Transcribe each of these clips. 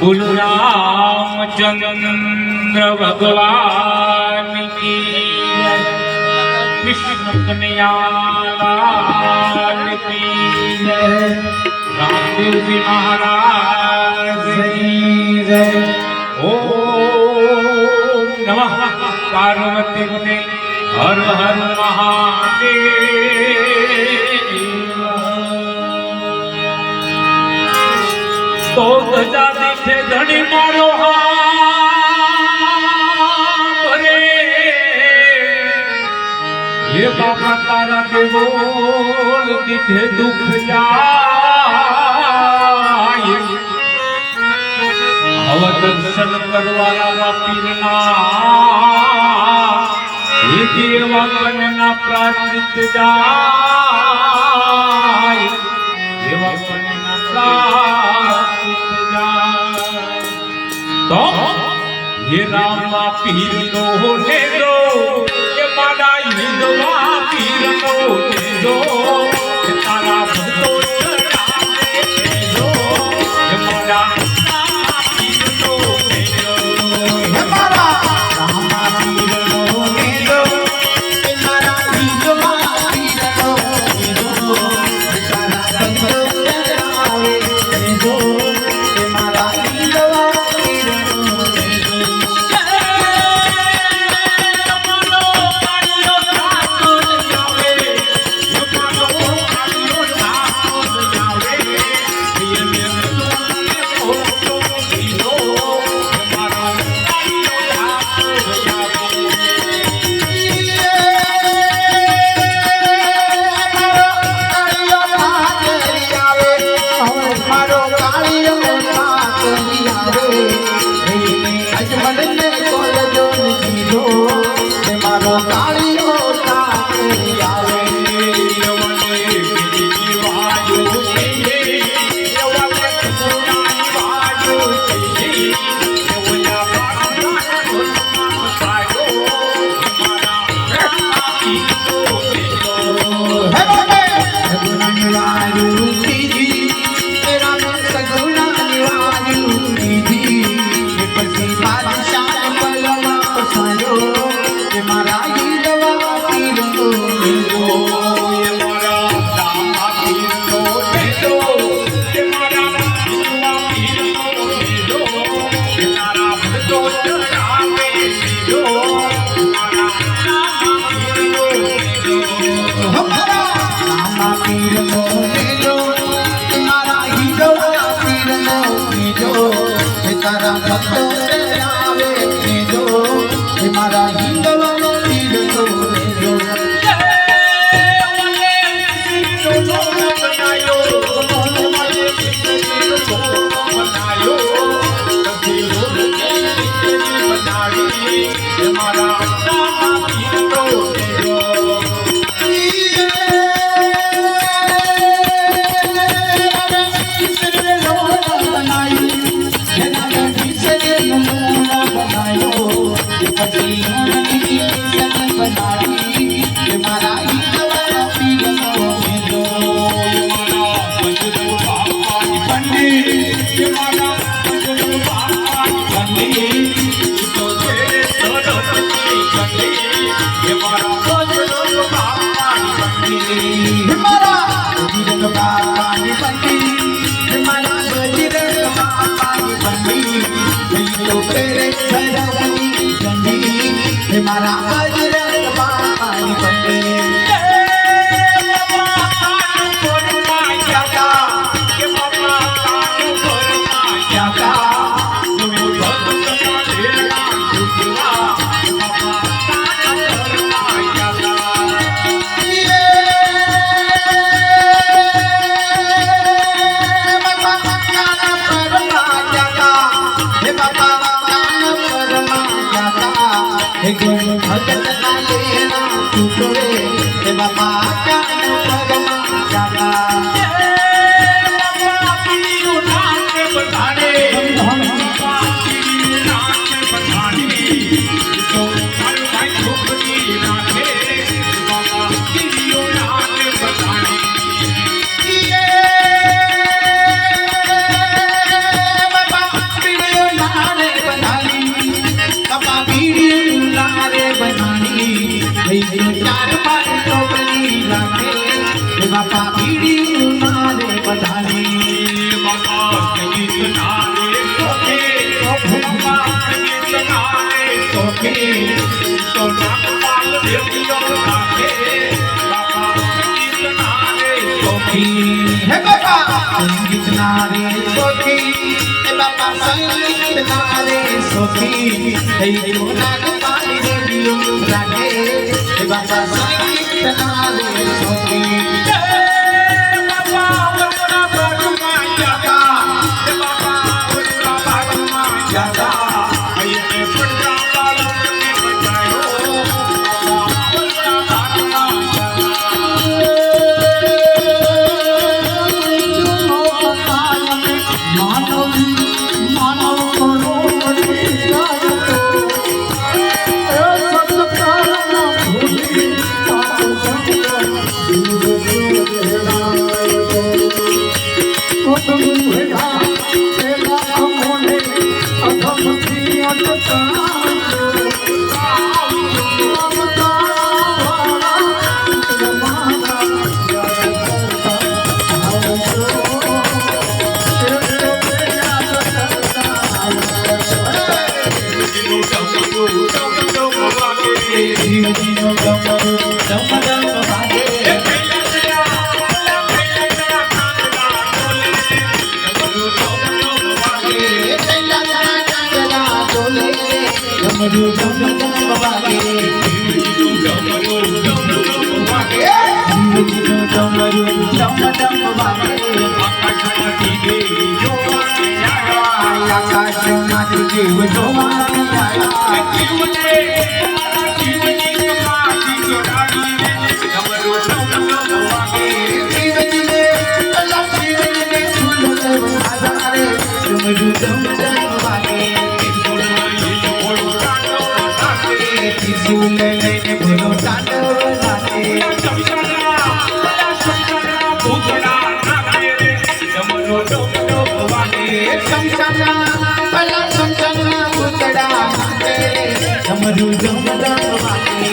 બોલો રામચંદ્ર ભગવાન કી. કૃષ્ણ કનૈયાલાલ કી. રામદેવજી મહારાજની જય ઓમ નમઃ પાર્વતી હર હર મહાદેવ તો ધજા દીઠે ધણી મારો હાથ રે. હે બાપા તારા દેવોલ દીઠે દુઃખ જાય. હવે દર્શન કરવાના પીરના દેવા કનના પ્રાચિત જાય. દેવા પ્રાચિત જાય. તો હે રામા પીરનો ને દો કે મારા હિંદવા પીરનો મારો કાળિયો Ah. મારા મારા હે બાપા, સંગીત નારે સોખી હે બાપા, સંગીત પાણી રેડિયો રાખે હે બાપા, સંગીત નારે સોખી ડમ ડમ વાગે ડમ ડમ ડમ વાગે.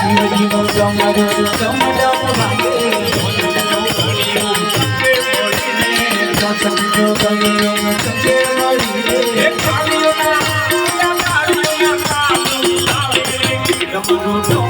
શિવજીનો ડમરુ ડમ ડમ વાગે સતજો ગયો સજે વળી રે ડમરુ ડમ ડમ